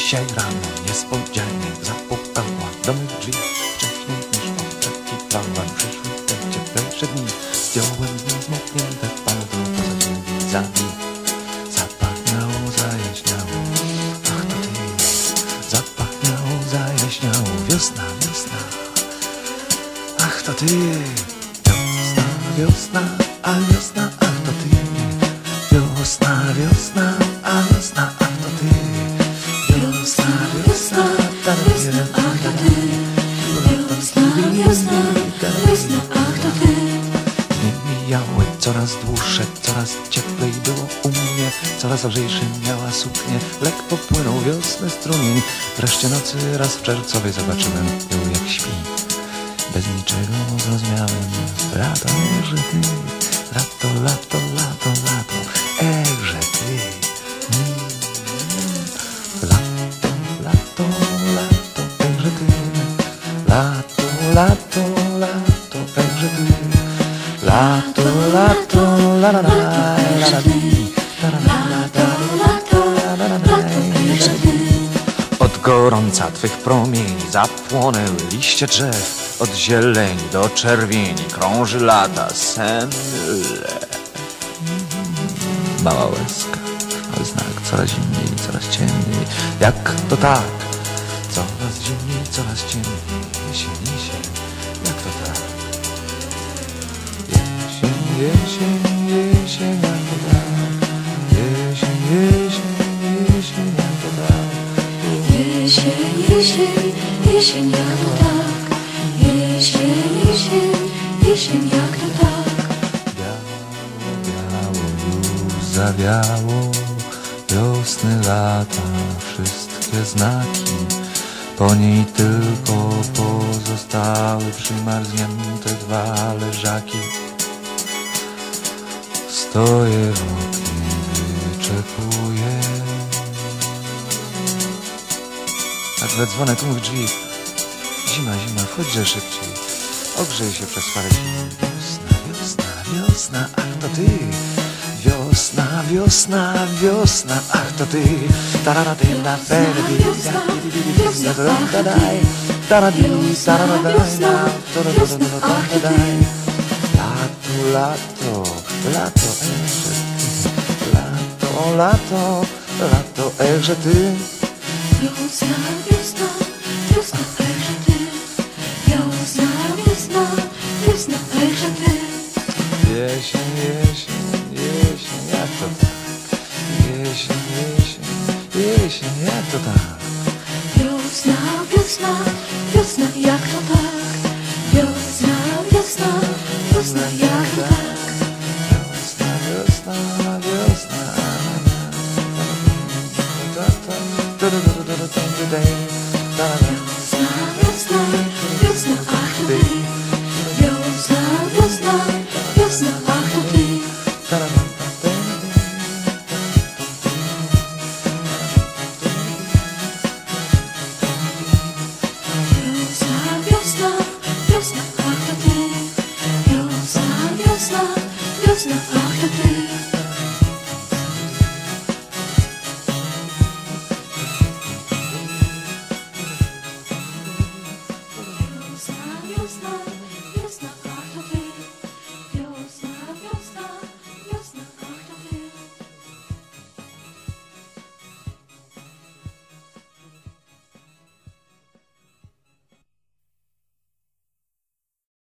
Dzisiaj rano niespodzianie zapukała do mych drzwi. Wcześniej niż oczekiwałam przyszły te cieplejsze dni. Zdjąłem niezmoknięte palto poza telewizami Zapachniało, zajaśniało, ach to ty. Zapachniało, zajaśniało, wiosna, wiosna. Ach to ty. Wiosna, wiosna, a wiosna, ach to ty. Wiosna, wiosna, Dni mijały coraz dłuższe, coraz cieplej było u mnie Coraz lżejszy miała suknię, lekko płynął wiosny strumień. Wreszcie nocy raz w czerwcowej zobaczyłem ją jak śpi. Bez niczego zrozumiałem, lato, że ty Lato, lato, lato, lato, echże ty. Lato, lato, lato, echże ty. Lato, lato, lato, echże ty Lato, lato, la la la, Od gorąca twych promieni zapłonęły liście drzew Od zieleni do czerwieni krąży lata sen le. Mała łezka, ale znak coraz zimniej, coraz ciemniej Jak to tak? Coraz zimniej, coraz ciemniej Jesień, jesień, Jesień, jesień, jak to tak? Jesień, jesień, jesień, jak to tak? Jesień, jesień, jesień jak to tak Jesień, jesień, jesień jak to tak Biało, biało już zawiało Wiosny, lata, wszystkie znaki Po niej tylko pozostały Przymarznięte dwa leżaki Stoję w oknie, wyczekuję Aż we dzwonek mych drzwi. Zima, zima, chodźże szybciej. Ogrzej się przez parę dni. Wiosna, wiosna, wiosna, ach to ty. Wiosna, wiosna, wiosna, ach to ty. Tararatym na ferbi Wiosna, wiosna, ach ty Wiosna, wiosna, ach ty Lato, lato, lato, echże ty Lato, lato, lato, echże ty Wiosna, wiosna, wiosna echże ty Wiosna, wiosna, wiosna echże ty Jesień, jesień, jesień, jak to tak? Jesień, jesień, jesień, jak to tak? Wiosna, wiosna, wiosna jak to tak. Wiosna, wiosna, wiosna jak Yosna, Yosna, Yosna, Yosna, Yosna, Yosna, Yosna, Yosna, Yosna,